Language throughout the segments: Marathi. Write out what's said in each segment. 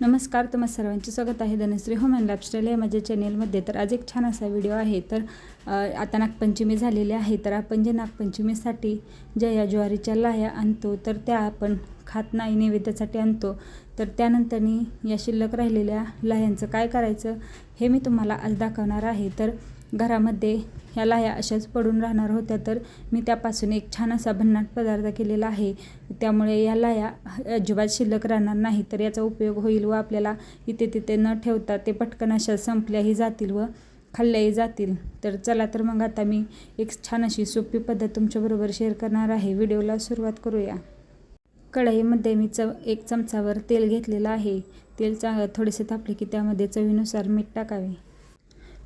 नमस्कार तुम्हा सर्वांचे स्वागत आहे धनश्री होम अँड लाईफस्टाईल या माझ्या चॅनेलमध्ये. तर आज एक छान असा व्हिडिओ आहे. तर आता नागपंचमी झालेली आहे. तर आपण जे नागपंचमीसाठी ज्या या ज्वारीच्या लाह्या आणतो तर त्या आपण खात नाही नैवेद्यासाठी आणतो. तर त्यानंतरनी या शिल्लक राहिलेल्या लाह्यांचं काय करायचं हे मी तुम्हाला आज दाखवणार आहे. तर घरामध्ये ह्या लाह्या अशाच पडून राहणार होत्या तर मी त्यापासून एक छान असा भन्नाट पदार्थ केलेला आहे. त्यामुळे या लाह्या अजिबात शिल्लक राहणार नाही तर याचा उपयोग होईल व आपल्याला इथे तिथे न ठेवता ते पटकन अशा संपल्याही जातील व खाल्ल्याही जातील. तर चला तर मग आता मी एक छान अशी सोपी पद्धत तुमच्याबरोबर शेअर करणार आहे. व्हिडिओला सुरुवात करूया. कढईमध्ये मी चव एक चमचावर तेल घेतलेलं आहे. तेल चांग थोडेसे तापले की त्यामध्ये चवीनुसार मीठ टाकावे.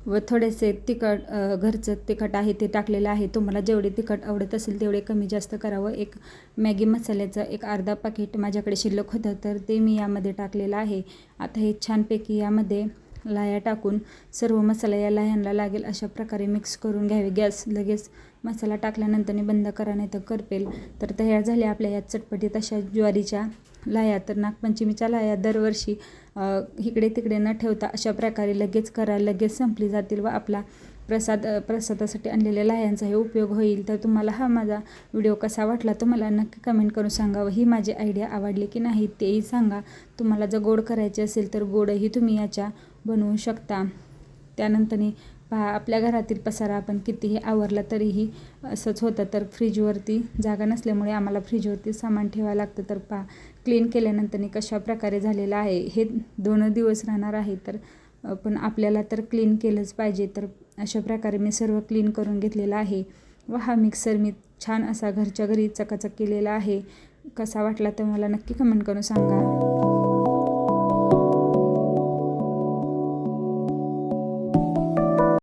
व थोडेसे तिखट घरचं तिखट आहे ते टाकलेलं आहे. तुम्हाला जेवढे तिखट आवडत असेल तेवढे कमी जास्त करावं. एक मॅगी मसाल्याचं एक अर्धा पाकिट माझ्याकडे शिल्लक होतं तर ते मी यामध्ये टाकलेलं आहे. आता हे छानपैकी यामध्ये लाया टाकून सर्व मसाला या लाह्यांना लागेल अशा प्रकारे मिक्स करून घ्यावे. गॅस लगेच मसाला टाकल्यानंतर बंद करा नाही तर करपेल. तर तयार झाल्या आपल्या या चटपटीत अशा ज्वारीच्या लाया. तर नागपंचमीच्या लाया दरवर्षी इकडे तिकडे न ठेवता अशा प्रकारे लगेच करा लगेच संपली जातील व आपला प्रसाद प्रसादासाठी आणलेल्या लाह्यांचाही उपयोग होईल. तर तुम्हाला हा माझा व्हिडिओ कसा वाटला तो मला नक्की कमेंट करून सांगा व ही माझी आयडिया आवडली की नाही तेही सांगा. तुम्हाला जर गोड करायचे असेल तर गोडही तुम्ही याच्या बनवू शकता. त्यानंतरनी पहा आपल्या घरातील पसारा आपण कितीही आवरला तरीही असंच होतं. तर फ्रीजवरती जागा नसल्यामुळे आम्हाला फ्रीजवरती सामान ठेवावं लागतं. तर पहा क्लीन केल्यानंतर कशा प्रकारे झालेलं आहे? हे दोन दिवस राहणार आहे. तर पण आपल्याला तर क्लीन केलंच पाहिजे. तर अशा प्रकारे मी सर्व क्लीन करून घेतलेला आहे. व हा मिक्सर मी छान असा घरच्या घरी चकाचक केलेला आहे. कसा वाटला तर मला नक्की कमेंट करून सांगा.